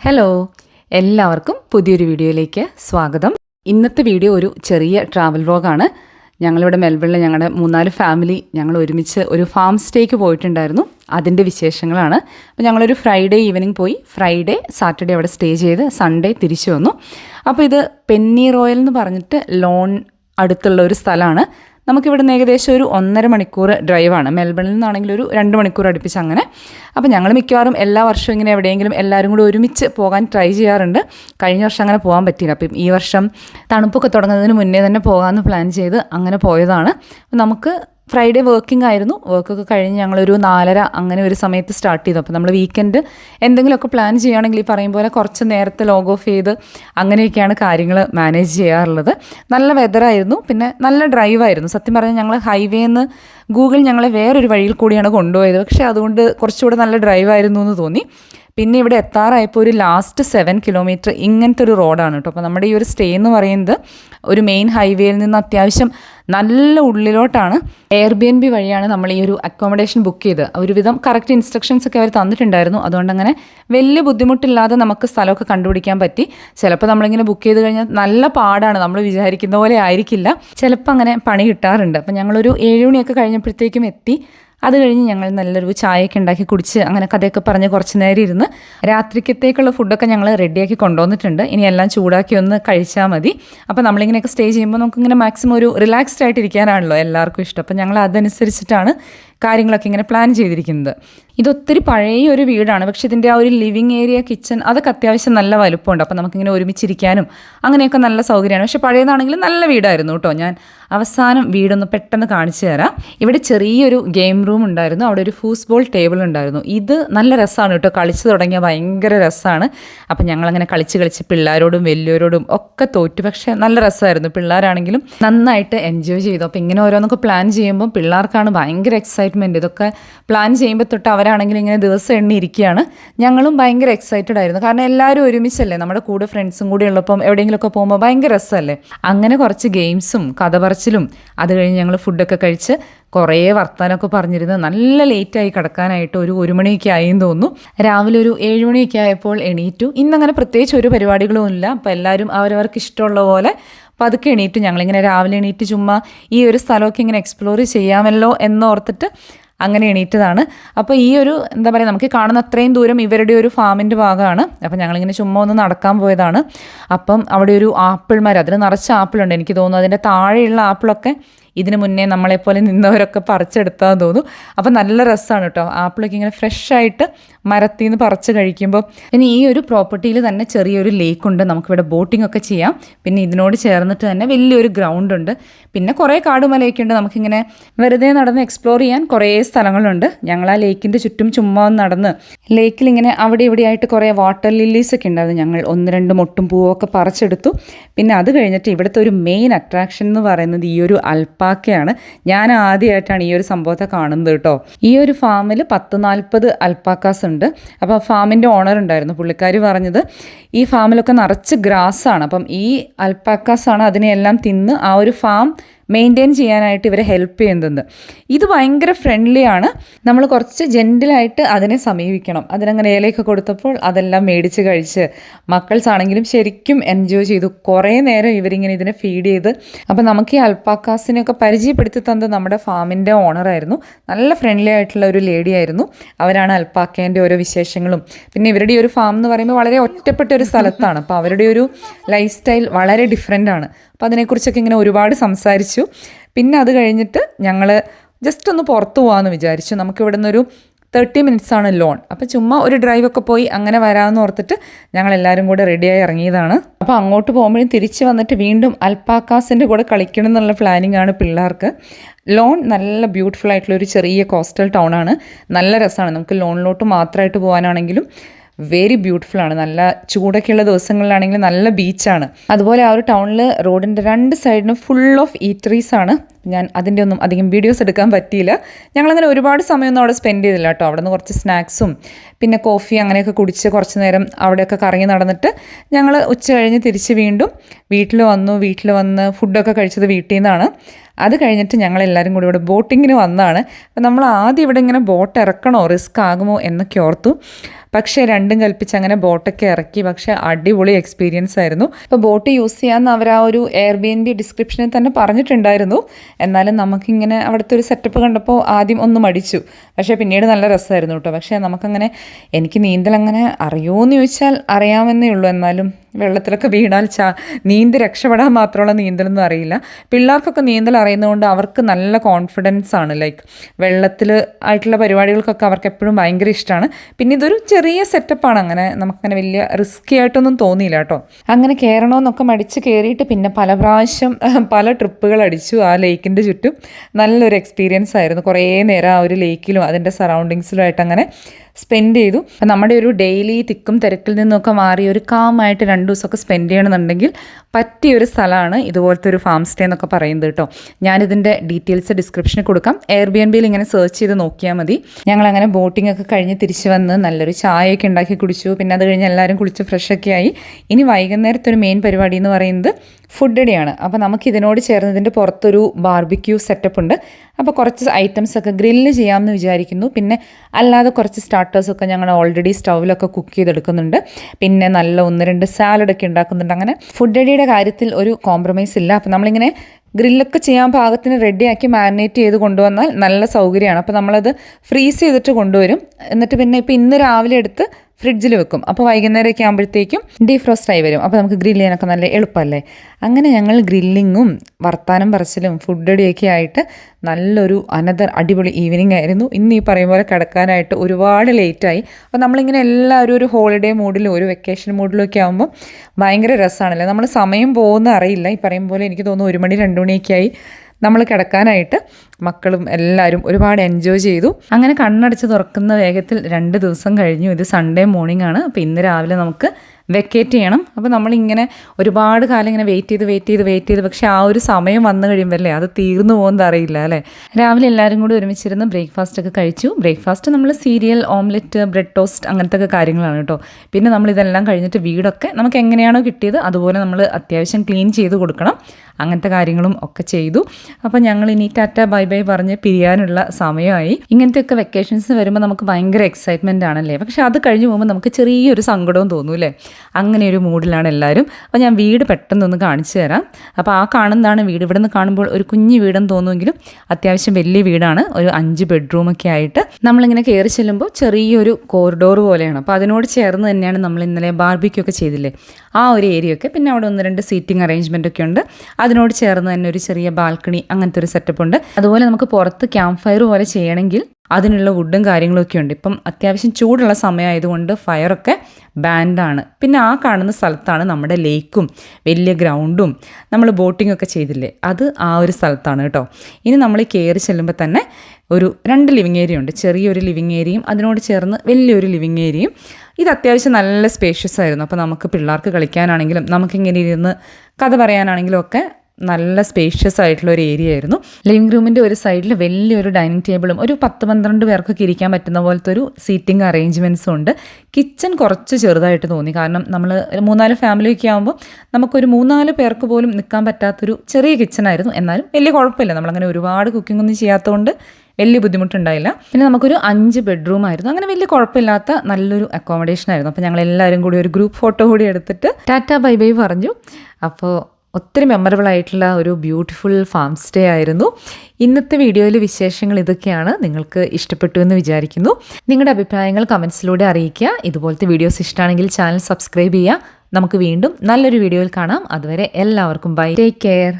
Hello എല്ലാവർക്കും പുതിയൊരു വീഡിയോയിലേക്ക് സ്വാഗതം. ഇന്നത്തെ വീഡിയോ ഒരു ചെറിയ ട്രാവൽ വ്ലോഗാണ് ഞങ്ങളിവിടെ മെൽബണിൽ ഞങ്ങളുടെ മൂന്നാൽ ഫാമിലി ഞങ്ങൾ ഒരുമിച്ച് ഒരു ഫാം സ്റ്റേക്ക് പോയിട്ടുണ്ടായിരുന്നു. അതിന്റെ വിശേഷങ്ങളാണ്. അപ്പോൾ ഞങ്ങളൊരു ഫ്രൈഡേ ഈവനിങ് പോയി. ഫ്രൈഡേ സാറ്റർഡേ അവിടെ സ്റ്റേ ചെയ്ത് സൺഡേ തിരിച്ചു വന്നു. അപ്പോൾ ഇത് പെന്നി റോയൽ എന്ന് പറഞ്ഞിട്ട് ലോൺ അടുത്തുള്ള ഒരു സ്ഥലമാണ്. നമുക്കിവിടെ നിന്ന് ഏകദേശം ഒരു ഒന്നര മണിക്കൂർ ഡ്രൈവാണ് മെൽബണിൽ നിന്നാണെങ്കിൽ ഒരു രണ്ട് മണിക്കൂർ അടുപ്പിച്ച് അങ്ങനെ. അപ്പോൾ ഞങ്ങൾ മിക്കവാറും എല്ലാ വർഷവും ഇങ്ങനെ എവിടെയെങ്കിലും എല്ലാവരും കൂടി ഒരുമിച്ച് പോകാൻ ട്രൈ ചെയ്യാറുണ്ട്. കഴിഞ്ഞ വർഷം അങ്ങനെ പോകാൻ പറ്റിയില്ല. അപ്പം ഈ വർഷം തണുപ്പൊക്കെ തുടങ്ങുന്നതിന് മുന്നേ തന്നെ പോകാമെന്ന് പ്ലാൻ ചെയ്ത് അങ്ങനെ പോയതാണ്. നമുക്ക് ഫ്രൈഡേ വർക്കിംഗ് ആയിരുന്നു. വർക്കൊക്കെ കഴിഞ്ഞ് ഞങ്ങളൊരു നാലര അങ്ങനെ ഒരു സമയത്ത് സ്റ്റാർട്ട് ചെയ്തു. അപ്പോൾ നമ്മൾ വീക്കെൻഡ് എന്തെങ്കിലുമൊക്കെ പ്ലാൻ ചെയ്യുകയാണെങ്കിൽ ഈ പറയും പോലെ കുറച്ച് നേരത്തെ ലോഗ് ഓഫ് ചെയ്ത് അങ്ങനെയൊക്കെയാണ് കാര്യങ്ങൾ മാനേജ് ചെയ്യാറുള്ളത്. നല്ല വെതറായിരുന്നു പിന്നെ നല്ല ഡ്രൈവായിരുന്നു സത്യം പറഞ്ഞാൽ ഞങ്ങൾ ഹൈവേന്ന് ഗൂഗിൾ ഞങ്ങളെ വേറൊരു വഴിയിൽ കൂടിയാണ് കൊണ്ടുപോയത്. പക്ഷേ അതുകൊണ്ട് കുറച്ചുകൂടെ നല്ല ഡ്രൈവായിരുന്നു എന്ന് തോന്നി. പിന്നെ ഇവിടെ എത്താറായപ്പോൾ ഒരു ലാസ്റ്റ് സെവൻ കിലോമീറ്റർ ഇങ്ങനത്തെ ഒരു റോഡാണ് കേട്ടോ അപ്പോൾ നമ്മുടെ ഈ ഒരു സ്റ്റേ എന്ന് പറയുന്നത് ഒരു മെയിൻ ഹൈവേയിൽ നിന്ന് അത്യാവശ്യം നല്ല ഉള്ളിലോട്ടാണ്. എയർ ബി എൻ ബി വഴിയാണ് നമ്മൾ ഈ ഒരു അക്കോമഡേഷൻ ബുക്ക് ചെയ്ത് ഒരുവിധം കറക്റ്റ് ഇൻസ്ട്രക്ഷൻസ് ഒക്കെ അവർ തന്നിട്ടുണ്ടായിരുന്നു. അതുകൊണ്ട് അങ്ങനെ വലിയ ബുദ്ധിമുട്ടില്ലാതെ നമുക്ക് സ്ഥലമൊക്കെ കണ്ടുപിടിക്കാൻ പറ്റി. ചിലപ്പോൾ നമ്മളിങ്ങനെ ബുക്ക് ചെയ്ത് കഴിഞ്ഞാൽ നല്ല പാടാണ്. നമ്മൾ വിചാരിക്കുന്ന പോലെ ആയിരിക്കില്ല. ചിലപ്പോൾ അങ്ങനെ പണി കിട്ടാറുണ്ട്. അപ്പം ഞങ്ങളൊരു ഏഴ് മണിയൊക്കെ കഴിഞ്ഞപ്പോഴത്തേക്കും എത്തി. അത് കഴിഞ്ഞ് ഞങ്ങൾ നല്ലൊരു ചായയൊക്കെ ഉണ്ടാക്കി കുടിച്ച് അങ്ങനെ കഥയൊക്കെ പറഞ്ഞ് കുറച്ച് നേരം ഇരുന്ന് രാത്രിക്കത്തേക്കുള്ള ഫുഡൊക്കെ ഞങ്ങൾ റെഡിയാക്കി കൊണ്ടുവന്നിട്ടുണ്ട്. ഇനി എല്ലാം ചൂടാക്കി ഒന്ന് കഴിച്ചാൽ മതി. അപ്പോൾ നമ്മളിങ്ങനെയൊക്കെ സ്റ്റേ ചെയ്യുമ്പോൾ നമുക്കിങ്ങനെ മാക്സിമം ഒരു റിലാക്സ്ഡ് ആയിട്ട് ഇരിക്കാനാണല്ലോ എല്ലാവർക്കും ഇഷ്ടം. അപ്പോൾ ഞങ്ങൾ അതനുസരിച്ചിട്ടാണ് കാര്യങ്ങളൊക്കെ ഇങ്ങനെ പ്ലാൻ ചെയ്തിരിക്കുന്നത്. ഇതൊത്തിരി പഴയ ഒരു വീടാണ്. പക്ഷെ ഇതിന്റെ ആ ഒരു ലിവിങ് ഏരിയ കിച്ചൺ അതൊക്കെ അത്യാവശ്യം നല്ല വലുപ്പമുണ്ട്. അപ്പോൾ നമുക്കിങ്ങനെ ഒരുമിച്ചിരിക്കാനും അങ്ങനെയൊക്കെ നല്ല സൗകര്യമാണ്. പക്ഷെ പഴയതാണെങ്കിൽ നല്ല വീടായിരുന്നു കേട്ടോ. ഞാൻ അവസാനം വീടൊന്ന് പെട്ടെന്ന് കാണിച്ചു തരാം. ഇവിടെ ചെറിയൊരു ഗെയിം റൂം ഉണ്ടായിരുന്നു. അവിടെ ഒരു ഫൂസ്ബോൾ ടേബിൾ ഉണ്ടായിരുന്നു. ഇത് നല്ല രസമാണ് കേട്ടോ. കളിച്ചു തുടങ്ങിയ ഭയങ്കര രസമാണ്. അപ്പം ഞങ്ങളങ്ങനെ കളിച്ച് കളിച്ച് പിള്ളേരോടും വലിയവരോടും ഒക്കെ തോറ്റു. പക്ഷേ നല്ല രസമായിരുന്നു. പിള്ളേരാണെങ്കിലും നന്നായിട്ട് എൻജോയ് ചെയ്തു. അപ്പോൾ ഇങ്ങനെ ഓരോന്നൊക്കെ പ്ലാൻ ചെയ്യുമ്പോൾ പിള്ളേർക്കാണ് ഭയങ്കര എക്സൈറ്റ്മെന്റ് ഇതൊക്കെ പ്ലാൻ ചെയ്യുമ്പോൾ തൊട്ട് അവരാണെങ്കിൽ ഇങ്ങനെ ദിവസം എണ്ണി ഇരിക്കുകയാണ് ഞങ്ങളും ഭയങ്കര എക്സൈറ്റഡ് ആയിരുന്നു. കാരണം എല്ലാവരും ഒരുമിച്ചല്ലേ? നമ്മുടെ കൂടെ ഫ്രണ്ട്സും കൂടി ഉള്ളപ്പം എവിടെയെങ്കിലുമൊക്കെ പോകുമ്പോൾ ഭയങ്കര രസമല്ലേ? അങ്ങനെ കുറച്ച് ഗെയിംസും കഥ പറച്ചിലും അത് കഴിഞ്ഞ് ഞങ്ങൾ ഫുഡൊക്കെ കഴിച്ച് കുറേ വർത്താനമൊക്കെ പറഞ്ഞിരുന്ന്. നല്ല ലേറ്റായി കിടക്കാനായിട്ട് ഒരു ഒരു മണിയൊക്കെ ആയെന്ന് തോന്നുന്നു. രാവിലെ ഒരു ഏഴ് മണിയൊക്കെ ആയപ്പോൾ എണീറ്റു. ഇന്നങ്ങനെ പ്രത്യേകിച്ച് ഒരു പരിപാടികളും ഇല്ല. അപ്പോൾ എല്ലാവരും അവരവർക്ക് ഇഷ്ടമുള്ള പോലെ പതുക്കെ എണീറ്റ്. ഞങ്ങളിങ്ങനെ രാവിലെ എണീറ്റ് ചുമ്മാ ഈ ഒരു സ്ഥലമൊക്കെ ഇങ്ങനെ എക്സ്പ്ലോർ ചെയ്യാമല്ലോ എന്നോർത്തിട്ട് അങ്ങനെ എണീറ്റതാണ്. അപ്പോൾ ഈ ഒരു എന്താ പറയുക നമുക്ക് കാണുന്ന അത്രയും ദൂരം ഇവരുടെ ഒരു ഫാമിന്റെ ഭാഗമാണ്. അപ്പോൾ ഞങ്ങളിങ്ങനെ ചുമ്മാ ഒന്ന് നടക്കാൻ പോയതാണ്. അപ്പം അവിടെ ഒരു ആപ്പിൾ മരം അതിൽ നിറച്ച് ആപ്പിളുണ്ട് എനിക്ക് തോന്നുന്നു. അതിന്റെ താഴെയുള്ള ആപ്പിളൊക്കെ ഇതിന് മുന്നേ നമ്മളെപ്പോലെ നിന്നവരൊക്കെ പറിച്ചെടുത്താന്ന് തോന്നും അപ്പോൾ നല്ല രസമാണ് കേട്ടോ. ആപ്പിളൊക്കെ ഇങ്ങനെ ഫ്രഷ് ആയിട്ട് മരത്തിൽ നിന്ന് പറിച്ച് കഴിക്കുമ്പോൾ പിന്നെ ഈ ഒരു പ്രോപ്പർട്ടിയിൽ തന്നെ ചെറിയൊരു ലേക്ക് ഉണ്ട്. നമുക്കിവിടെ ബോട്ടിംഗ് ഒക്കെ ചെയ്യാം. പിന്നെ ഇതിനോട് ചേർന്നിട്ട് തന്നെ വലിയൊരു ഗ്രൗണ്ട് ഉണ്ട്. പിന്നെ കുറേ കാടുമലയൊക്കെ ഉണ്ട്. നമുക്കിങ്ങനെ വെറുതെ നടന്ന് എക്സ്പ്ലോർ ചെയ്യാൻ കുറേ സ്ഥലങ്ങളുണ്ട്. ഞങ്ങൾ ആ ലേക്കിന്റെ ചുറ്റും ചുമ്മാ നടന്ന് ലേക്കിൽ ഇങ്ങനെ അവിടെ ഇവിടെ ആയിട്ട് കുറേ വാട്ടർ ലില്ലീസ് ഒക്കെ ഉണ്ടായിരുന്നു. ഞങ്ങൾ ഒന്ന് രണ്ട് മൊട്ടും പൂവൊക്കെ പറിച്ചെടുത്തു. പിന്നെ അത് കഴിഞ്ഞിട്ട് ഇവിടുത്തെ ഒരു മെയിൻ അട്രാക്ഷൻ എന്ന് പറയുന്നത് ഈ ഒരു അൽപ്പാക്കയാണ്. ഞാൻ ആദ്യമായിട്ടാണ് ഈ ഒരു സംഭവത്തെ കാണുന്നത് കേട്ടോ ഈ ഒരു ഫാമിൽ പത്ത് നാൽപ്പത് അൽപ്പാക്കാസ് ഉണ്ട്. അപ്പോൾ ഫാമിന്റെ ഓണർ ഉണ്ടായിരുന്നു. പുള്ളിക്കാരി പറഞ്ഞത് ഈ ഫാമിലൊക്കെ നിറച്ച് ആണ് അപ്പം ഈ അൽപ്പാക്കാസാണ് അതിനെയെല്ലാം തിന്ന് ആ ഒരു ഫാം മെയിന്റെയിൻ ചെയ്യാനായിട്ട് ഇവരെ ഹെൽപ്പ് ചെയ്യുന്നത്. ഇത് ഭയങ്കര ഫ്രണ്ട്ലിയാണ് നമ്മൾ കുറച്ച് ജെന്റിലായിട്ട് അതിനെ സമീപിക്കണം. അതിനങ്ങനെ ഇലയൊക്കെ കൊടുത്തപ്പോൾ അതെല്ലാം മേടിച്ച് കഴിച്ച് മക്കൾസ് ആണെങ്കിലും ശരിക്കും എൻജോയ് ചെയ്തു. കുറേ നേരം ഇവരിങ്ങനെ ഇതിനെ ഫീഡ് ചെയ്ത്. അപ്പോൾ നമുക്ക് ഈ അൽപ്പാക്കാസിനെയൊക്കെ പരിചയപ്പെടുത്തി തന്നത് നമ്മുടെ ഫാമിന്റെ ഓണറായിരുന്നു നല്ല ഫ്രണ്ട്ലി ആയിട്ടുള്ള ഒരു ലേഡി ആയിരുന്നു. അവരാണ് അൽപ്പാക്കേന്റെ ഓരോ വിശേഷങ്ങളും. പിന്നെ ഇവരുടെ ഈ ഒരു ഫാം എന്ന് പറയുമ്പോൾ വളരെ ഒറ്റപ്പെട്ട ഒരു സ്ഥലത്താണ്. അപ്പോൾ അവരുടെ ഒരു ലൈഫ് സ്റ്റൈൽ വളരെ ഡിഫറെന്റ് ആണ്. അപ്പോൾ അതിനെക്കുറിച്ചൊക്കെ ഇങ്ങനെ ഒരുപാട് സംസാരിച്ചു. പിന്നെ അത് കഴിഞ്ഞിട്ട് ഞങ്ങൾ ജസ്റ്റ് ഒന്ന് പുറത്തു പോകാമെന്ന് വിചാരിച്ചു. നമുക്കിവിടെ നിന്നൊരു തേർട്ടി മിനിറ്റ്സ് ആണ് ലോൺ അപ്പോൾ ചുമ്മാ ഒരു ഡ്രൈവൊക്കെ പോയി അങ്ങനെ വരാമെന്ന് ഓർത്തിട്ട് ഞങ്ങൾ എല്ലാവരും കൂടെ റെഡിയായി ഇറങ്ങിയതാണ്. അപ്പോൾ അങ്ങോട്ട് പോകുമ്പോഴും തിരിച്ച് വന്നിട്ട് വീണ്ടും അൽപ്പാക്കാസിന്റെ കൂടെ കളിക്കണം എന്നുള്ള പ്ലാനിങ് ആണ് പിള്ളേർക്ക്. ലോൺ നല്ല ബ്യൂട്ടിഫുൾ ആയിട്ടുള്ള ഒരു ചെറിയ കോസ്റ്റൽ ടൗൺ ആണ്. നല്ല രസമാണ്. നമുക്ക് ലോണിലോട്ട് മാത്രമായിട്ട് പോകാനാണെങ്കിലും വെരി ബ്യൂട്ടിഫുൾ ആണ്. നല്ല ചൂടൊക്കെയുള്ള ദിവസങ്ങളിലാണെങ്കിൽ നല്ല ബീച്ചാണ് അതുപോലെ ആ ഒരു ടൗണിൽ റോഡിന്റെ രണ്ട് സൈഡിനും ഫുൾ ഓഫ് ഈറ്ററീസ് ആണ്. ഞാൻ അതിന്റെ ഒന്നും അധികം വീഡിയോസ് എടുക്കാൻ പറ്റിയില്ല. ഞങ്ങളങ്ങനെ ഒരുപാട് സമയമൊന്നും അവിടെ സ്പെൻഡ് ചെയ്തില്ല കേട്ടോ. അവിടെ നിന്ന് കുറച്ച് സ്നാക്സും പിന്നെ കോഫി അങ്ങനെയൊക്കെ കുടിച്ച് കുറച്ച് നേരം അവിടെയൊക്കെ കറങ്ങി നടന്നിട്ട് ഞങ്ങൾ ഉച്ച കഴിഞ്ഞ് തിരിച്ച് വീണ്ടും വീട്ടിൽ വന്നു. വീട്ടിൽ വന്ന് ഫുഡൊക്കെ കഴിച്ചത് വീട്ടിൽ നിന്നാണ്. അത് കഴിഞ്ഞിട്ട് ഞങ്ങൾ എല്ലാവരും കൂടി ഇവിടെ ബോട്ടിങ്ങിന് വന്നതാണ്. അപ്പം നമ്മൾ ആദ്യം ഇവിടെ ഇങ്ങനെ ബോട്ട് ഇറക്കണോ? റിസ്ക് ആകുമോ എന്നൊക്കെ ഓർത്തു. പക്ഷേ രണ്ടും കൽപ്പിച്ച് അങ്ങനെ ബോട്ടൊക്കെ ഇറക്കി. പക്ഷേ അടിപൊളി എക്സ്പീരിയൻസ് ആയിരുന്നു. ഇപ്പോൾ ബോട്ട് യൂസ് ചെയ്യാമെന്ന് അവർ ആ ഒരു എയർ ബി എൻ ബി ഡിസ്ക്രിപ്ഷനിൽ തന്നെ പറഞ്ഞിട്ടുണ്ടായിരുന്നു. എന്നാലും നമുക്കിങ്ങനെ അവിടുത്തെ ഒരു സെറ്റപ്പ് കണ്ടപ്പോൾ ആദ്യം ഒന്ന് മടിച്ചു. പക്ഷേ പിന്നീട് നല്ല രസമായിരുന്നു കേട്ടോ. പക്ഷേ നമുക്കങ്ങനെ എനിക്ക് നീന്തൽ അങ്ങനെ അറിയുമോയെന്ന് ചോദിച്ചാൽ അറിയാമെന്നേ ഉള്ളൂ. എന്നാലും വെള്ളത്തിലൊക്കെ വീണാൽ ചാ നീന്തി രക്ഷപ്പെടാൻ മാത്രമുള്ള നീന്തലൊന്നും അറിയില്ല. പിള്ളേർക്കൊക്കെ നീന്തൽ അറിയുന്നതുകൊണ്ട് അവർക്ക് നല്ല കോൺഫിഡൻസ് ആണ്. ലൈക്ക് വെള്ളത്തിൽ ആയിട്ടുള്ള പരിപാടികൾക്കൊക്കെ അവർക്ക് എപ്പോഴും ഭയങ്കര ഇഷ്ടമാണ്. പിന്നെ ഇതൊരു ചെറിയ സെറ്റപ്പാണ് അങ്ങനെ നമുക്കങ്ങനെ വലിയ റിസ്ക്കി ആയിട്ടൊന്നും തോന്നിയില്ല കേട്ടോ. അങ്ങനെ കയറണമെന്നൊക്കെ മടിച്ച് കയറിയിട്ട് പിന്നെ പല പ്രാവശ്യം പല ട്രിപ്പുകൾ അടിച്ചു ആ ലേക്കിന്റെ ചുറ്റും. നല്ലൊരു എക്സ്പീരിയൻസ് ആയിരുന്നു. കുറേ നേരം ആ ഒരു ലേക്കിലും അതിന്റെ സറൗണ്ടിങ്സിലുമായിട്ട് അങ്ങനെ സ്പെൻഡ് ചെയ്തു. അപ്പം നമ്മുടെ ഒരു ഡെയിലി തിക്കും തിരക്കിൽ നിന്നൊക്കെ മാറി ഒരു കാമായിട്ട് രണ്ട് ദിവസമൊക്കെ സ്പെൻഡ് ചെയ്യണമെന്നുണ്ടെങ്കിൽ പറ്റിയൊരു സ്ഥലമാണ് ഇതുപോലത്തെ ഒരു ഫാം സ്റ്റേ എന്നൊക്കെ പറയുന്നത് കേട്ടോ. ഞാനിതിന്റെ ഡീറ്റെയിൽസ് ഡിസ്ക്രിപ്ഷനിൽ കൊടുക്കാം. എയർ ബി എൻ ബിയിൽ ഇങ്ങനെ സെർച്ച് ചെയ്ത് നോക്കിയാൽ മതി. ഞങ്ങളങ്ങനെ ബോട്ടിംഗ് ഒക്കെ കഴിഞ്ഞ് തിരിച്ച് വന്ന് നല്ലൊരു ചായയൊക്കെ ഉണ്ടാക്കി കുടിച്ചു. പിന്നെ അത് കഴിഞ്ഞ് എല്ലാവരും കുളിച്ച് ഫ്രഷൊക്കെ ആയി. ഇനി വൈകുന്നേരത്തെ ഒരു മെയിൻ പരിപാടി എന്ന് പറയുന്നത് ഫുഡ് ഡേയാണ് അപ്പോൾ നമുക്ക് ഇതിനോട് ചേർന്നതിന്റെ പുറത്തൊരു ബാർബിക്യൂ സെറ്റപ്പ് ഉണ്ട്. അപ്പോൾ കുറച്ച് ഐറ്റംസ് ഒക്കെ ഗ്രില്ല് ചെയ്യാമെന്ന് വിചാരിക്കുന്നു. പിന്നെ അല്ലാതെ കുറച്ച് സ്റ്റാർട്ടേഴ്സൊക്കെ ഞങ്ങൾ ഓൾറെഡി സ്റ്റൗവിലൊക്കെ കുക്ക് ചെയ്തെടുക്കുന്നുണ്ട്. പിന്നെ നല്ല ഒന്ന് രണ്ട് സാലഡൊക്കെ ഉണ്ടാക്കുന്നുണ്ട്. അങ്ങനെ ഫുഡ് റെഡിയുടെ കാര്യത്തിൽ ഒരു കോംപ്രമൈസ് ഇല്ല. അപ്പോൾ നമ്മളിങ്ങനെ ഗ്രില്ലൊക്കെ ചെയ്യാൻ പാകത്തിന് റെഡിയാക്കി മാരിനേറ്റ് ചെയ്ത് കൊണ്ടുവന്നാൽ നല്ല സൗകര്യമാണ്. അപ്പോൾ നമ്മളത് ഫ്രീസ് ചെയ്തിട്ട് കൊണ്ടുവരും. എന്നിട്ട് പിന്നെ ഇപ്പോൾ ഇന്ന് രാവിലെ എടുത്ത് ഫ്രിഡ്ജിൽ വെക്കും. അപ്പോൾ വൈകുന്നേരമൊക്കെ ആകുമ്പോഴത്തേക്കും ഡീഫ്രോസ്റ്റ് ആയി വരും. അപ്പോൾ നമുക്ക് ഗ്രില്ല് ചെയ്യാനൊക്കെ നല്ല എളുപ്പമല്ലേ? അങ്ങനെ ഞങ്ങൾ ഗ്രില്ലിങ്ങും വർത്താനം പറച്ചിലും ഫുഡ് അടിയൊക്കെ ആയിട്ട് നല്ലൊരു അനദർ അടിപൊളി ഈവനിങ് ആയിരുന്നു. ഇന്ന് ഈ പറയും പോലെ കിടക്കാനായിട്ട് ഒരുപാട് ലേറ്റായി അപ്പോൾ നമ്മളിങ്ങനെ എല്ലാവരും ഒരു ഹോളിഡേ മൂഡിലും ഒരു വെക്കേഷൻ മൂഡിലും ഒക്കെ ആകുമ്പോൾ ഭയങ്കര രസമാണല്ലേ നമ്മൾ സമയം പോകുന്ന അറിയില്ല. ഈ പറയും പോലെ എനിക്ക് തോന്നുന്നു ഒരു മണി രണ്ട് മണിയൊക്കെ ആയി. നമ്മൾ കിടക്കാനായിട്ട് മക്കളും എല്ലാവരും ഒരുപാട് എൻജോയ് ചെയ്തു. അങ്ങനെ കണ്ണടച്ച് തുറക്കുന്ന വേഗത്തിൽ രണ്ട് ദിവസം കഴിഞ്ഞു. ഇത് സൺഡേ മോർണിംഗ് ആണ്. അപ്പോൾ ഇന്ന് രാവിലെ നമുക്ക് വെക്കേറ്റ് ചെയ്യണം. അപ്പോൾ നമ്മളിങ്ങനെ ഒരുപാട് കാലം ഇങ്ങനെ വെയിറ്റ് ചെയ്ത് വെയിറ്റ് ചെയ്ത് വെയിറ്റ് ചെയ്ത് പക്ഷേ ആ ഒരു സമയം വന്നു കഴിയുമ്പോഴല്ലേ അത് തീർന്നു പോകുന്നത് അറിയില്ല അല്ലേ? രാവിലെ എല്ലാവരും കൂടി ഒരുമിച്ചിരുന്ന് ബ്രേക്ക്ഫാസ്റ്റ് ഒക്കെ കഴിച്ചു. ബ്രേക്ക്ഫാസ്റ്റ് നമ്മൾ സീരിയൽ ഓംലെറ്റ് ബ്രെഡ് ടോസ്റ്റ് അങ്ങനത്തെ ഒക്കെ കാര്യങ്ങളാണ് കേട്ടോ. പിന്നെ നമ്മൾ ഇതെല്ലാം കഴിഞ്ഞിട്ട് വീടൊക്കെ നമുക്ക് എങ്ങനെയാണോ കിട്ടിയത് അതുപോലെ നമ്മൾ അത്യാവശ്യം ക്ലീൻ ചെയ്ത് കൊടുക്കണം. അങ്ങനത്തെ കാര്യങ്ങളും ഒക്കെ ചെയ്തു. അപ്പോൾ ഞങ്ങൾ ഇനി ടാറ്റ ബൈ ബൈ പറഞ്ഞ് പിരിയാനുള്ള സമയമായി. ഇങ്ങനത്തെയൊക്കെ വെക്കേഷൻസ് വരുമ്പോൾ നമുക്ക് ഭയങ്കര എക്സൈറ്റ്മെന്റ് ആണല്ലേ? പക്ഷേ അത് കഴിഞ്ഞ് പോകുമ്പോൾ നമുക്ക് ചെറിയൊരു സങ്കടവും തോന്നും അല്ലേ അങ്ങനെ ഒരു മൂഡിലാണ് എല്ലാവരും. അപ്പോൾ ഞാൻ വീട് പെട്ടെന്നൊന്ന് കാണിച്ചു തരാം. അപ്പോൾ ആ കാണുന്നതാണ് വീട്. ഇവിടെ നിന്ന് കാണുമ്പോൾ ഒരു കുഞ്ഞു വീടെന്ന് തോന്നുമെങ്കിലും അത്യാവശ്യം വലിയ വീടാണ്. ഒരു അഞ്ച് ബെഡ്റൂമൊക്കെ ആയിട്ട് നമ്മളിങ്ങനെ കയറി ചെല്ലുമ്പോൾ ചെറിയൊരു കോറിഡോർ പോലെയാണ്. അപ്പോൾ അതിനോട് ചേർന്ന് തന്നെയാണ് നമ്മൾ ഇന്നലെ ബാർബിക്യൂ ഒക്കെ ചെയ്തില്ലേ? ആ ഒരു ഏരിയ ഒക്കെ. പിന്നെ അവിടെ ഒന്ന് രണ്ട് സീറ്റിംഗ് അറേഞ്ച്മെന്റ് ഒക്കെ ഉണ്ട്. അതിനോട് ചേർന്ന് തന്നെ ഒരു ചെറിയ ബാൽക്കണി അങ്ങനത്തെ ഒരു സെറ്റപ്പ് ഉണ്ട്. അതുപോലെ നമുക്ക് പുറത്ത് ക്യാമ്പ് ഫയർ പോലെ ചെയ്യണമെങ്കിൽ അതിനുള്ള വുഡും കാര്യങ്ങളൊക്കെ ഉണ്ട്. ഇപ്പം അത്യാവശ്യം ചൂടുള്ള സമയമായതുകൊണ്ട് ഫയറൊക്കെ ബാൻഡാണ് പിന്നെ ആ കാണുന്ന സ്ഥലത്താണ് നമ്മുടെ ലേക്കും വലിയ ഗ്രൗണ്ടും നമ്മൾ ബോട്ടിംഗ് ഒക്കെ ചെയ്തില്ലേ? അത് ആ ഒരു സ്ഥലത്താണ് കേട്ടോ. ഇനി നമ്മൾ കയറി ചെല്ലുമ്പോൾ തന്നെ ഒരു രണ്ട് ലിവിങ് ഏരിയ ഉണ്ട്. ചെറിയൊരു ലിവിങ് ഏരിയയും അതിനോട് ചേർന്ന് വലിയൊരു ലിവിങ് ഏരിയയും ഇത് അത്യാവശ്യം നല്ല സ്പേഷ്യസ് ആയിരുന്നു. അപ്പോൾ നമുക്ക് പിള്ളേർക്ക് കളിക്കാനാണെങ്കിലും നമുക്കിങ്ങനെ ഇരുന്ന് കഥ പറയാനാണെങ്കിലും ഒക്കെ നല്ല സ്പേഷ്യസ് ആയിട്ടുള്ള ഒരു ഏരിയ ആയിരുന്നു. ലിവിംഗ് റൂമിന്റെ ഒരു സൈഡിൽ വലിയൊരു ഡൈനിങ് ടേബിളും ഒരു പത്ത് പന്ത്രണ്ട് പേർക്കൊക്കെ ഇരിക്കാൻ പറ്റുന്ന പോലത്തെ ഒരു സീറ്റിംഗ് അറേഞ്ച്മെന്റ്സും ഉണ്ട്. കിച്ചൺ കുറച്ച് ചെറുതായിട്ട് തോന്നി. കാരണം നമ്മൾ മൂന്നാൽ ഫാമിലിയൊക്കെ ആകുമ്പോൾ നമുക്കൊരു മൂന്നാൽ പേർക്ക് പോലും നിൽക്കാൻ പറ്റാത്തൊരു ചെറിയ കിച്ചൺ ആയിരുന്നു. എന്നാലും വലിയ കുഴപ്പമില്ല. നമ്മളങ്ങനെ ഒരുപാട് കുക്കിംഗ് ഒന്നും ചെയ്യാത്തതുകൊണ്ട് വലിയ ബുദ്ധിമുട്ടുണ്ടായില്ല. പിന്നെ നമുക്കൊരു അഞ്ച് ബെഡ്റൂം ആയിരുന്നു. അങ്ങനെ വലിയ കുഴപ്പമില്ലാത്ത നല്ലൊരു അക്കോമഡേഷൻ ആയിരുന്നു. അപ്പോൾ ഞങ്ങൾ എല്ലാവരും കൂടി ഒരു ഗ്രൂപ്പ് ഫോട്ടോ കൂടി എടുത്തിട്ട് ടാറ്റ ബൈ ബൈ പറഞ്ഞു. അപ്പോൾ ഒത്തിരി മെമ്മറബിൾ ആയിട്ടുള്ള ഒരു ബ്യൂട്ടിഫുൾ ഫാം സ്റ്റേ ആയിരുന്നു. ഇന്നത്തെ വീഡിയോയിലെ വിശേഷങ്ങൾ ഇതൊക്കെയാണ് നിങ്ങൾക്ക് ഇഷ്ടപ്പെട്ടു എന്ന് വിചാരിക്കുന്നു. നിങ്ങളുടെ അഭിപ്രായങ്ങൾ കമൻസിലൂടെ അറിയിക്കുക. ഇതുപോലത്തെ വീഡിയോസ് ഇഷ്ടമാണെങ്കിൽ ചാനൽ സബ്സ്ക്രൈബ് ചെയ്യുക. നമുക്ക് വീണ്ടും നല്ലൊരു വീഡിയോയിൽ കാണാം. അതുവരെ എല്ലാവർക്കും ബൈ ടേക്ക് കെയർ